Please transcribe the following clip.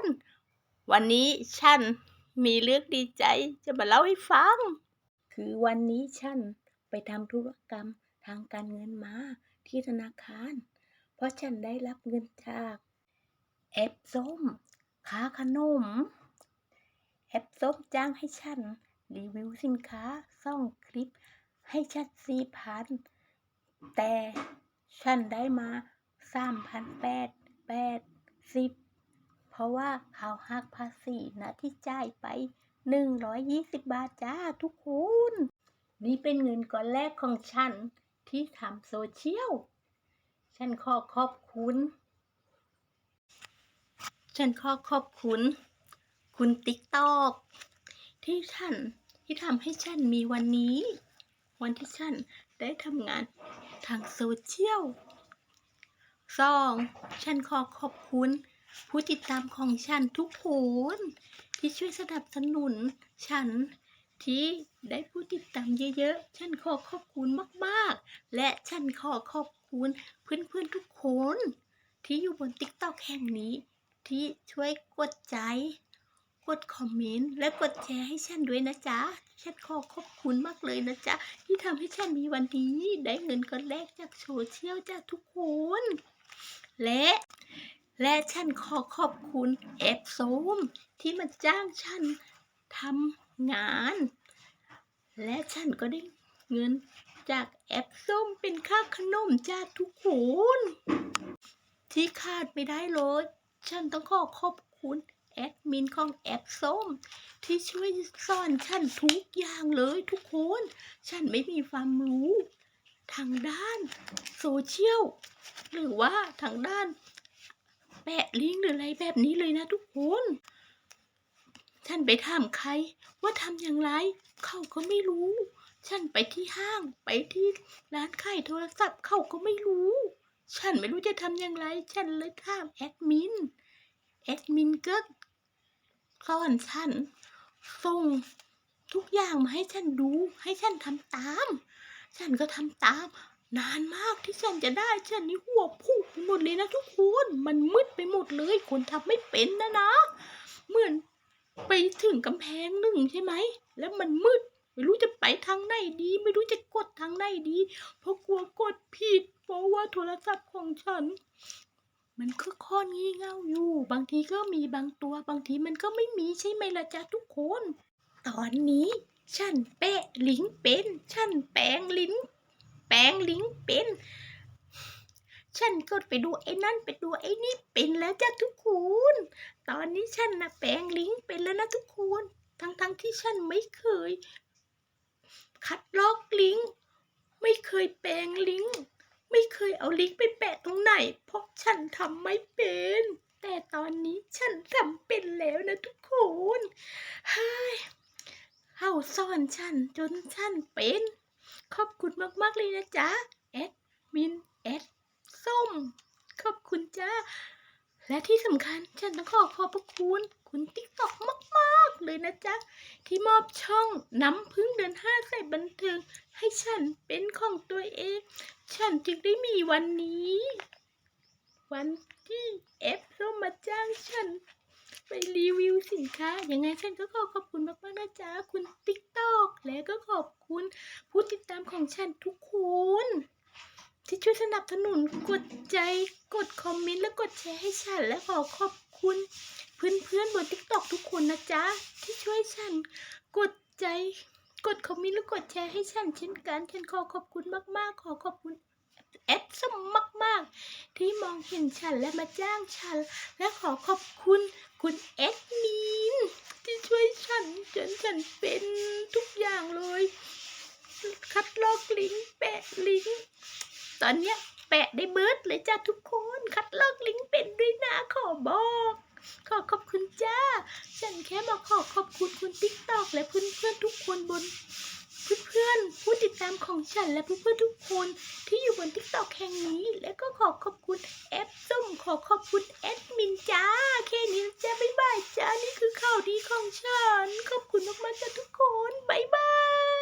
นวันนี้ฉันมีเรื่องดีใจจะมาเล่าให้ฟัง คือวันนี้ฉันไปทำธุรกรรมทางการเงินมาที่ธนาคาร เพราะฉันได้รับเงินจากแอปส้มค้าขนม แอปส้มจ้างให้ฉันรีวิวสินค้าส่องคลิปให้ฉันสี่พันแต่ฉันได้มาสามพันแปดแปดสิบ เพราะว่าเขาหักภาษีนะที่จ่ายไปหนึ่งร้อยยี่สิบบาทจ้าทุกคน นี่เป็นเงินก้อนแรกของฉันที่ทำโซเชียล ฉันขอขอบคุณ ฉันขอขอบคุณ คุณติ๊กตอกที่ฉันที่ทำให้ฉันมีวันนี้ วันที่ฉันได้ทำงานทางโซเชียลสองฉันขอขอบคุณ ผู้ติดตามของฉันทุกคนที่ช่วยสนับสนุน ฉันที่ได้ผู้ติดตามเยอะๆ ฉันขอขอบคุณมากๆ และฉันขอขอบคุณเพื่อนๆทุกคน ที่อยู่บนติ๊กต็อกแห่งนี้ ที่ช่วยกดใจ กดคอมเมนต์ และกดแชร์ให้ฉันด้วยนะจ๊ะ ฉันขอขอบคุณมากเลยนะจ๊ะ ที่ทำให้ฉันมีวันนี้ ได้เงินก้อนแรกจากโซเชียลจ้ะทุกคน และ และฉันขอขอบคุณแอปโซมที่มาจ้างฉันทำงาน และฉันก็ได้เงินจากแอปส้มเป็นค่าขนมจ้าทุกคนที่ขาดไม่ได้เลย ฉันต้องขอขอบคุณแอดมินของแอปส้ม ที่ช่วยสอนฉันทุกอย่างเลยทุกคน ฉันไม่มีความรู้ ทางด้านโซเชียล หรือว่าทางด้าน แปะลิงก์หรืออะไรแบบนี้เลยนะทุกคนฉันไปถามใครว่าทำอย่างไร เขาก็ไม่รู้ ฉันไปที่ห้างไปที่ร้านขายโทรศัพท์เขาก็ไม่รู้ ฉันไม่รู้จะทำอย่างไร ฉันเลยถามแอดมิน แอดมินก็สอนฉันส่งทุกอย่างมาให้ฉันดู ให้ฉันทำตาม ฉันก็ทำตาม นานมากที่ฉันจะได้ฉันนี่หัวพุ่งไปหมดเลยนะทุกคน มันมืดไปหมดเลย คนทำไม่เป็นนะนะ เหมือนไปถึงกำแพงหนึ่งใช่ไหม แล้วมันมืด ไม่รู้จะไปทางไหนดี ไม่รู้จะกดทางไหนดี เพราะกลัวกดผิด เพราะว่าโทรศัพท์ของฉัน มันก็ข้องี่เง่าอยู่ บางทีก็มีบางตัว บางทีมันก็ไม่มีใช่ไหมล่ะจ๊ะทุกคน ตอนนี้ ฉันแปะลิงเป็น ฉันแปลงลิงก์แปลงลิงเป็น ฉันกดไปดูไอ้นั่นไปดูไอ้นี่เป็นแล้วจ้ะทุกคนตอนนี้ฉันนะแปลงลิงเป็นแล้วนะทุกคน ทั้งๆทที่ฉันไม่เคย คัดลอกลิงไม่เคยแปลงลิงไม่เคยเอาลิงไปแปะตรงไหน เพราะฉันทำไม่เป็น แต่ตอนนี้ฉันทำเป็นแล้วนะทุกคนเฮ้ยเขาสอนฉันจนฉันเป็น ขอบคุณมากๆเลยนะจ๊ะแอดมินแอดส้ม ขอบคุณจ้า และที่สำคัญฉันต้องขอขอบพระคุณคุณติ๊กตอกมากๆเลยนะจ๊ะ ที่มอบช่องน้ำพึ่งเดือนห้าใส่บันเทิง ให้ฉันเป็นของตัวเอง ฉันจึงได้มีวันนี้ วันที่เอฟเข้ามาจ้างฉันไปรีวิวสินค้า ยังไงฉันก็ขอขอบคุณมากๆนะจ๊ะ คุณติ๊กตอกและก็ขอบคุณ ของฉันทุกคนที่ช่วยสนับสนุนกดใจกดคอมเมนต์และกดแชร์ให้ฉันและขอขอบคุณเพื่อนๆบนทิกตอกทุกคนนะจ๊ะที่ช่วยฉันกดใจกดคอมเมนต์และกดแชร์ให้ฉันเช่นกันฉันขอขอบคุณมากๆ ขอขอบคุณแอดสมมากๆ ที่มองเห็นฉันและมาจ้างฉัน และขอขอบคุณคุณแอดมินที่ช่วยฉันจนฉันเป็นทุก คัดลอกลิงก์แปะลิงก์ตอนเนี้ยแปะได้เบิร์ดเลยจ้าทุกคน คัดลอกลิงก์เป็นด้วยนะขอบอก ขอขอบคุณจ้า ฉันแค่มาขอขอบคุณคุณติ๊กตอกและเพื่อนๆทุกคนบนเพื่อนๆผู้ติดตามของฉันและเพื่อนๆทุกคนที่อยู่บนติ๊กตอกแห่งนี้ และก็ขอขอบคุณแอปส้มขอขอบคุณแอดมินจ้าแค่นี้จ้าบ๊ายบายจ้านี่คือข่าวดีของฉัน ขอบคุณมากๆจ้าทุกคนบ๊ายบาย